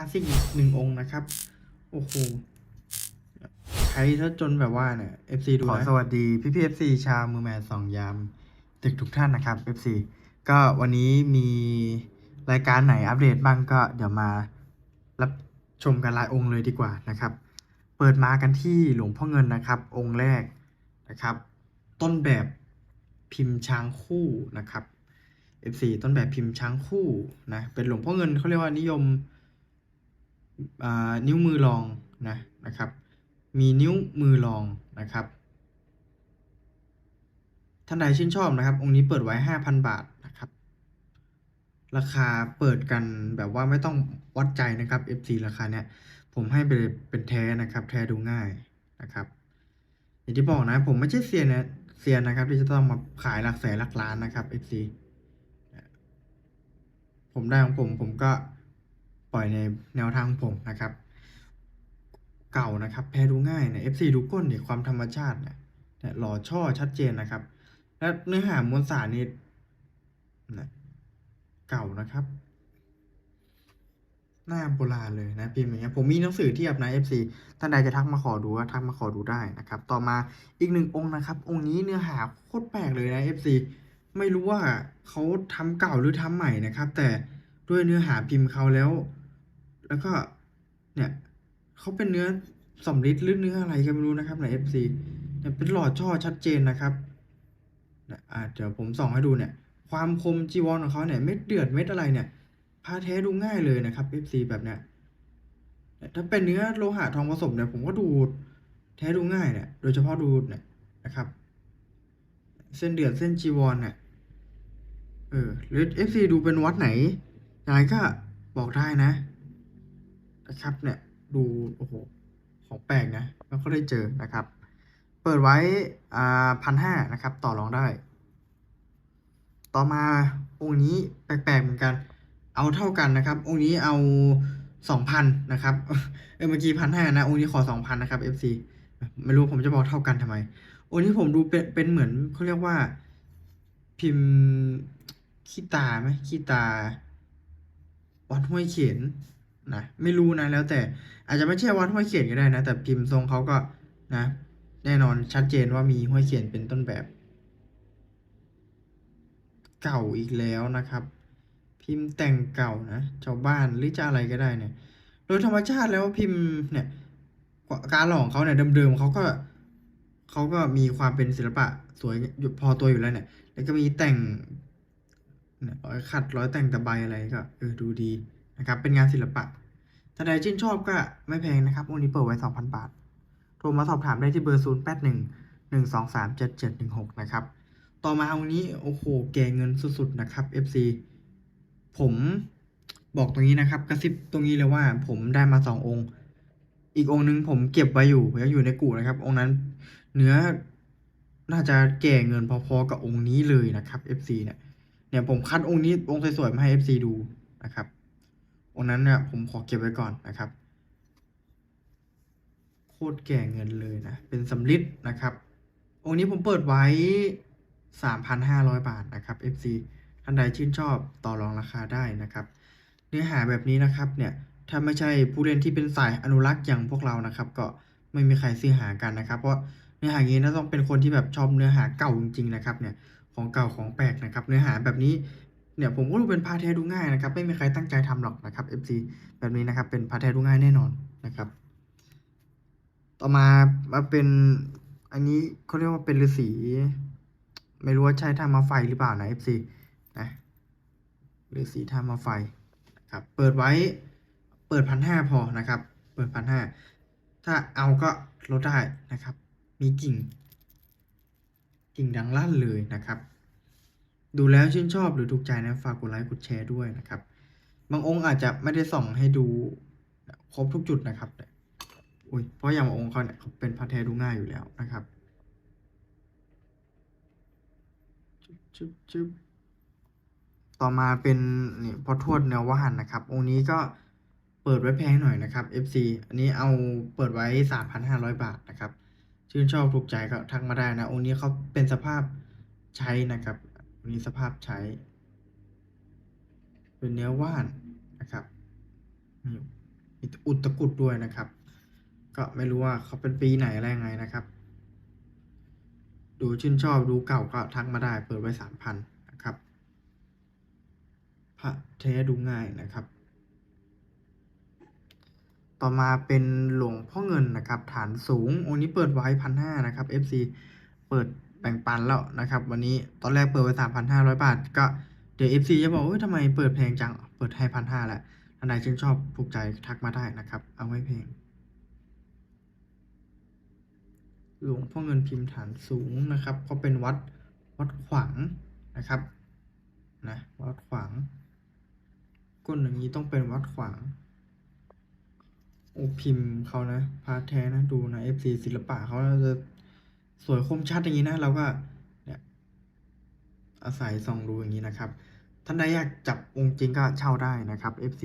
าสสิกอีกหนึ่งองค์นะครับ โอ้โหใช้ซะจนแบบว่าเนี่ย FC ดูขอสวัสดีพี่พี่ FC ชาวมือแมนสองยามตึกทุกท่านนะครับ FC ก็วันนี้มีรายการไหนอัปเดตบ้างก็เดี๋ยวมารับชมกันรายองค์เลยดีกว่านะครับ เปิดมากันที่หลวงพ่อเงินนะครับ องค์แรกนะครับ ต้นแบบพิมพ์ช้างคู่นะครับ F4 ต้นแบบพิมพ์ช้างคู่นะเป็นหลวงพ่อเงินเขาเรียกว่านิยม นิ้วมือรองนะนะครับ มีนิ้วมือรองนะครับ ท่านใดชื่นชอบนะครับ องค์นี้เปิดไว้ 5,000 บาทนะครับ ราคาเปิดกันแบบว่าไม่ต้องวัดใจนะครับ F4 ราคาเนี้ยผมให้ไปเลยเป็นแท้นะครับ แท้ดูง่ายนะครับอย่างที่บอกนะผมไม่ใช่เซียนนะเซียนนะครับที่จะต้องมาขายหลักแสนหลักล้านนะครับ F4 ผมได้ของผมผมก็ ล่อยในแนวทางผมนะครับ เก่านะครับ แพ้ดูง่ายเนี่ย F4 ดูก้นเนี่ยความธรรมชาติเนี่ยหล่อช่อชัดเจนนะครับ และเนื้อหามวลสารนี่นะเก่านะครับ หน้าโบราณเลยนะพิมพ์อย่างเงี้ยผมมีหนังสือเทียบนะ FC ท่านใดจะทักมาขอดูก็ทักมาขอดูได้นะครับ ต่อมาอีกหนึ่งองค์นะครับ องค์นี้เนื้อหาโคตรแปลกเลยนะ FC ไม่รู้ว่าเขาทำเก่าหรือทำใหม่นะครับ แต่ด้วยเนื้อหาพิมพ์เขาแล้ว แล้วก็เนี่ยเขาเป็นเนื้อสำริดหรือเนื้ออะไรก็ไม่รู้นะครับใน FC เนี่ยเป็นหลอดช่อชัดเจนนะครับเนี่ยอ่าเดี๋ยวผมส่องให้ดูเนี่ย ความคมจีวรของเขาเนี่ยเม็ดเดือดเม็ดอะไรเนี่ยพาแท้ดูง่ายเลยนะครับ FC แบบเนี้ยเนี่ยถ้าเป็นเนื้อโลหะทองผสมเนี่ยผมก็ดูแท้ดูง่ายเนี่ยโดยเฉพาะดูเนี่ยนะครับ เส้นเดือดเส้นจีวรเนี่ยเออหรือ FC ดูเป็นวัดไหนยังไงก็บอกได้นะ นะครับเนี่ยดูโอ้โหของแปลกนะแล้วก็ได้เจอนะครับ เปิดไว้อ่าพันห้านะครับ ต่อรองได้ ต่อมาองค์นี้แปลกๆเหมือนกัน เอาเท่ากันนะครับ องค์นี้เอาสองพันนะครับเออเมื่อกี้พันห้านะองค์นี้ขอสองพันนะครับ FC ไม่รู้ผมจะบอกเท่ากันทำไมองค์นี้ผมดูเป็นเป็นเหมือนเขาเรียกว่า พิมพ์ขี้ตาไหมขี้ตาวัดห้วยเขียน นะไม่รู้นะแล้วแต่อาจจะไม่ใช่วัดห้วยเขียนก็ได้นะ แต่พิมพ์ทรงเขาก็นะ แน่นอนชัดเจนว่ามีห้วยเขียนเป็นต้นแบบ เก่าอีกแล้วนะครับ พิมพ์แต่งเก่านะชาวบ้านหรือจะอะไรก็ได้เนี่ย โดยธรรมชาติแล้วพิมพ์เนี่ยการหล่อของเขาเนี่ยเดิมๆเขาก็เขาก็มีความเป็นศิลปะสวยพอตัวอยู่แล้วเนี่ย แล้วก็มีแต่งเนี่ยร้อยขัดร้อยแต่งตะไบอะไรก็เออดูดี นะครับเป็นงานศิลปะ ถ้าใดชื่นชอบก็ไม่แพงนะครับวันนี้เปิดไว้ 2,000 บาท โทรมาสอบถามได้ที่เบอร์ 0 8 1 1 2 3 7 7 1 6 นะครับ ต่อมาวันนี้โอ้โหแกเงินสุดๆนะครับ FC ผมบอกตรงนี้นะครับ กระซิบตรงนี้เลยว่าผมได้มาสององค์ อีกองค์นึงผมเก็บไว้อยู่ยังอยู่ในกู่นะครับ องค์นั้นเนื้อน่าจะแก่เงินพอๆกับองค์นี้เลยนะครับ FC เนี่ยเนี่ยผมคัดองค์นี้องค์สวยๆมาให้ FC ดูนะครับ องค์นั้นเนี่ยผมขอเก็บไว้ก่อนนะครับ โคตรแก่เงินเลยนะ เป็นสำลิดนะครับ องค์นี้ผมเปิดไว้ 3,500 บาทนะครับ FC ท่านใดชื่นชอบต่อรองราคาได้นะครับ เนื้อหาแบบนี้นะครับเนี่ยถ้าไม่ใช่ผู้เล่นที่เป็นสายอนุรักษ์อย่างพวกเรานะครับ ก็ไม่มีใครซื้อหากันนะครับ เพราะเนื้อห่างนี้นะต้องเป็นคนที่แบบชอบเนื้อหาเก่าจริงๆนะครับเนี่ยของเก่าของแปลกนะครับ เนื้อหาแบบนี้ เนี่ยผมก็ดูเป็นพาแท้ดูง่ายนะครับ ไม่มีใครตั้งใจทำหรอกนะครับ FC แบบนี้นะครับ เป็นพาแท้ดูง่ายแน่นอนนะครับ ต่อมามาเป็นอันนี้เขาเรียกว่าเป็นฤาษีไม่รู้ว่าใช้ทามาไฟหรือเปล่านะ FC นะฤาษีทามาไฟนะครับ เปิดไว้เปิดพันห้าพอนะครับ เปิดพันห้าถ้าเอาก็ลดได้นะครับ มีกิ่ง กิ่งดังลั่นเลยนะครับ ดูแล้วชื่นชอบหรือถูกใจนะฝากกดไลค์กดแชร์ด้วยนะครับ บางองค์อาจจะไม่ได้ส่องให้ดูครบทุกจุดนะครับแต่อุ้ยเพราะอย่างองค์เขาเนี่ยเขาเป็นพาเทดูง่ายอยู่แล้วนะครับจุ๊บจุ๊บจุ๊บต่อมาเป็นนี่พอทวดเนื้อวหันนะครับ องค์นี้ก็เปิดไว้แพงหน่อยนะครับ FC อันนี้เอาเปิดไว้ 3,500 บาทนะครับ ชื่นชอบถูกใจก็ทักมาได้นะ องค์นี้เขาเป็นสภาพใช้นะครับ องค์นี้สภาพใช้ เป็นเนื้อว่านนะครับมีอุดตะกรุดด้วยนะครับ ก็ไม่รู้ว่าเขาเป็นปีไหนอะไรยังไงนะครับ ดูชื่นชอบดูเก่าก็ทักมาได้เปิดไว้สามพันนะครับพระแท้ดูง่ายนะครับ ต่อมาเป็นหลวงพ่อเงินนะครับ ฐานสูงองค์นี้เปิดไว้พันห้านะครับ FC เปิด บ่งปันแล้วนะครับ วันนี้ตอนแรกเปิดไว้สามพันห้าร้อยบาท ก็เดี๋ยว FC จะบอกเอ้ยทำไมเปิดแพงจัง เปิดให้พันห้าแหละท่านใดชื่นชอบถูกใจทักมาได้นะครับ เอาไว้เพลง หลวงพ่อเงินพิมพ์ฐานสูงนะครับ ก็เป็นวัดวัดขวางนะครับนะวัดขวางก้นอย่างนี้ต้องเป็นวัดขวางโอ้พิมพ์เขานะพาร์ทแท้นะดูนะ FC ศิลปะเขาจะ สวยคมชัดอย่างนี้นะเราก็เนี่ยอาศัยส่องดูอย่างนี้นะครับ ท่านใดอยากจับองค์จริงก็เช่าได้นะครับ FC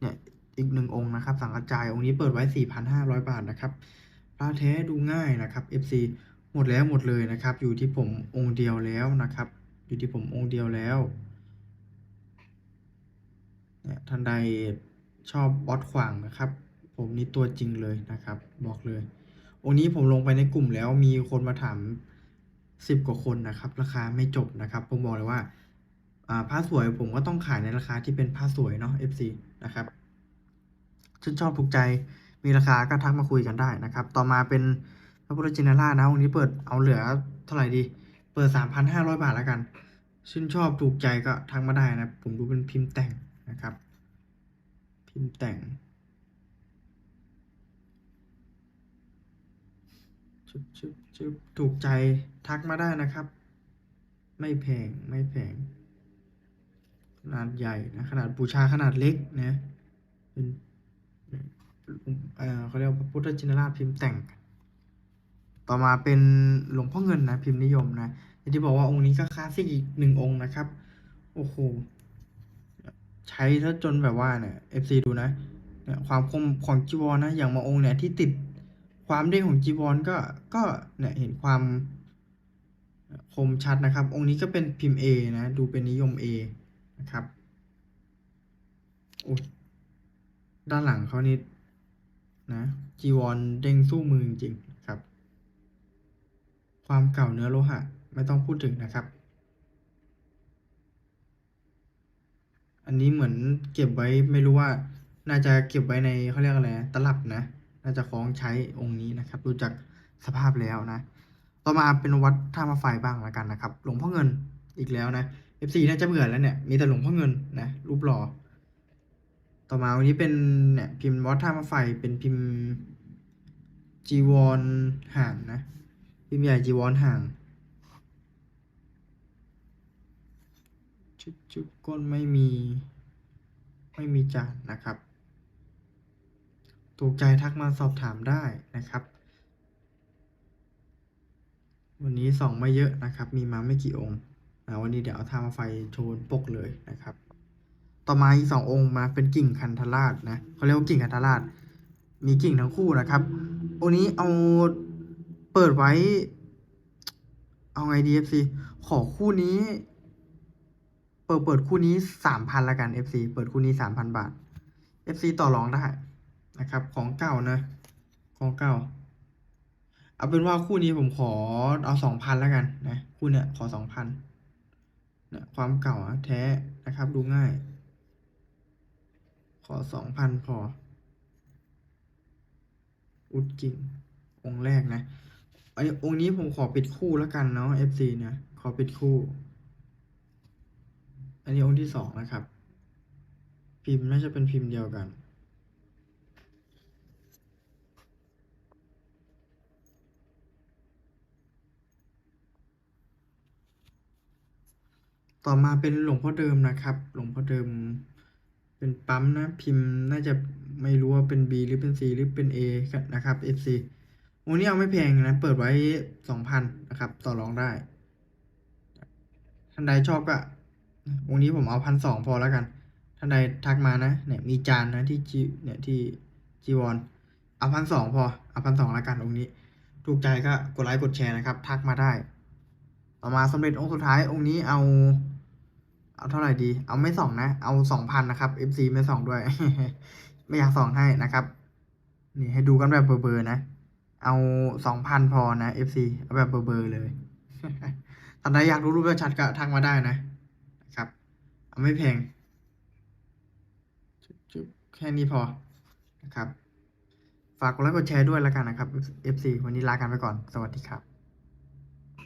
เนี่ยอีกหนึ่งองค์นะครับ สังกัจจายองค์นี้เปิดไว้ 4,500 บาทนะครับพระแท้ดูง่ายนะครับ FC หมดแล้วหมดเลยนะครับ อยู่ที่ผมองค์เดียวแล้วนะครับ อยู่ที่ผมองค์เดียวแล้วเนี่ยท่านใดชอบวัดขวางนะครับ ผมนี่ตัวจริงเลยนะครับ บอกเลย องค์นี้ผมลงไปในกลุ่มแล้วมีคนมาถามสิบกว่าคนนะครับ ราคาไม่จบนะครับ ผมบอกเลยว่าอ่าผ้าสวยผมก็ต้องขายในราคาที่เป็นผ้าสวยเนาะ FC นะครับชื่นชอบถูกใจมีราคาก็ทักมาคุยกันได้นะครับ ต่อมาเป็นพระพุทธจินรานะองค์นี้เปิดเอาเหลือเท่าไหร่ดี เปิดสามพันห้าร้อยบาทแล้วกัน ชื่นชอบถูกใจก็ทักมาได้นะ ผมดูเป็นพิมพ์แต่งนะครับ พิมพ์แต่ง ชึบชึบชึบถูกใจทักมาได้นะครับ ไม่แพงไม่แพง ขนาดใหญ่นะ ขนาดบูชาขนาดเล็กนะเป็นเอ่อเขาเรียกว่าพระพุทธชินราชพิมพ์แต่ง ต่อมาเป็นหลวงพ่อเงินนะ พิมพ์นิยมนะอย่างที่บอกว่าองค์นี้ก็คลาสสิกอีกหนึ่งองค์นะครับ โอ้โห ใช้ซะจนแบบว่าเนี่ย FC ดูนะเนี่ยความคมของจีวรนะ อย่างมาองค์เนี่ยที่ติด ความเด้งของจีวรก็ก็เนี่ยเห็นความคมชัดนะครับ องค์นี้ก็เป็นพิมพ์ A นะ ดูเป็นนิยม A นะครับอุ๊ยด้านหลังเขานี่นะจีวรเด้งสู้มือจริงครับ ความเก่าเนื้อโลหะ ไม่ต้องพูดถึงนะครับ อันนี้เหมือนเก็บไว้ไม่รู้ว่า น่าจะเก็บไว้ในเขาเรียกอะไรตลับนะ น่าจะคล้องใช้องค์นี้นะครับดูจากสภาพแล้วนะ ต่อมาเป็นวัดท่ามาไฟบ้างละกันนะครับ หลวงพ่อเงินอีกแล้วนะ F4 น่าจะเบื่อแล้วเนี่ย มีแต่หลวงพ่อเงินนะรูปหล่อ ต่อมาวันนี้เป็นเนี่ยพิมพ์วัดท่ามาไฟเป็นพิมพ์จีวรห่างนะ พิมพ์ใหญ่จีวรห่างชุดชุดก้นไม่มีไม่มีจานนะครับ ถูกใจทักมาสอบถามได้นะครับ วันนี้ส่องไม่เยอะนะครับ มีมาไม่กี่องค์นะวันนี้เดี๋ยวเอาทามาไฟโชว์ปกเลยนะครับ ต่อมาอีกสององค์มาเป็นกิ่งคันธราชนะเขาเรียกว่ากิ่งคันธราช มีกิ่งทั้งคู่นะครับ องค์นี้เอาเปิดไว้ เอาไงดี FC ขอคู่นี้ เปิดเปิดคู่นี้สามพันละกัน FC เปิดคู่นี้สามพันบาท FC ต่อรองได้ นะครับ ของเก่านะ ของเก่า เอาเป็นว่าคู่นี้ผมขอเอาสองพันแล้วกันนะ คู่เนี้ยขอสองพันเนี่ยความเก่าอะแท้นะครับ ดูง่าย ขอสองพันพอ อุดกิ่ง องค์แรกนะไอองค์นี้ผมขอปิดคู่แล้วกันเนาะ FC เนี่ยขอปิดคู่ อันนี้องค์ที่สองนะครับ พิมพ์น่าจะเป็นพิมพ์เดียวกัน ต่อมาเป็นหลวงพ่อเดิมนะครับ หลวงพ่อเดิม เป็นปั๊มนะ พิมพ์น่าจะไม่รู้ว่าเป็น B หรือเป็น C หรือเป็น A นะครับ FC องค์นี้เอาไม่แพงนะ เปิดไว้สองพันนะครับ ต่อรองได้ ท่านใดชอบก็องค์นี้ผมเอาพันสองพอแล้วกัน ท่านใดทักมานะ เนี่ยมีจานนะที่จีเนี่ยที่จีวรเอาพันสองพอ เอาพันสองแล้วกันองค์นี้ ถูกใจก็กดไลค์กดแชร์นะครับ ทักมาได้ ต่อมาสำเร็จองค์สุดท้ายองค์นี้เอา เอาเท่าไหร่ดี เอาไม่สองนะ เอาสองพันนะครับ FC ไม่สองด้วย ไม่อยากส่องให้นะครับ นี่ให้ดูกันแบบเบอร์ๆนะ เอาสองพันพอนะ FC เอาแบบเบอร์ๆเลยท่านใดอยากรู้รูปชัดก็ทักมาได้นะ ครับ เอาไม่แพงจุ๊บแค่นี้พอนะครับ ฝากกดไลค์กดแชร์ด้วยแล้วกันนะครับ FC วันนี้ลากันไปก่อน สวัสดีครับ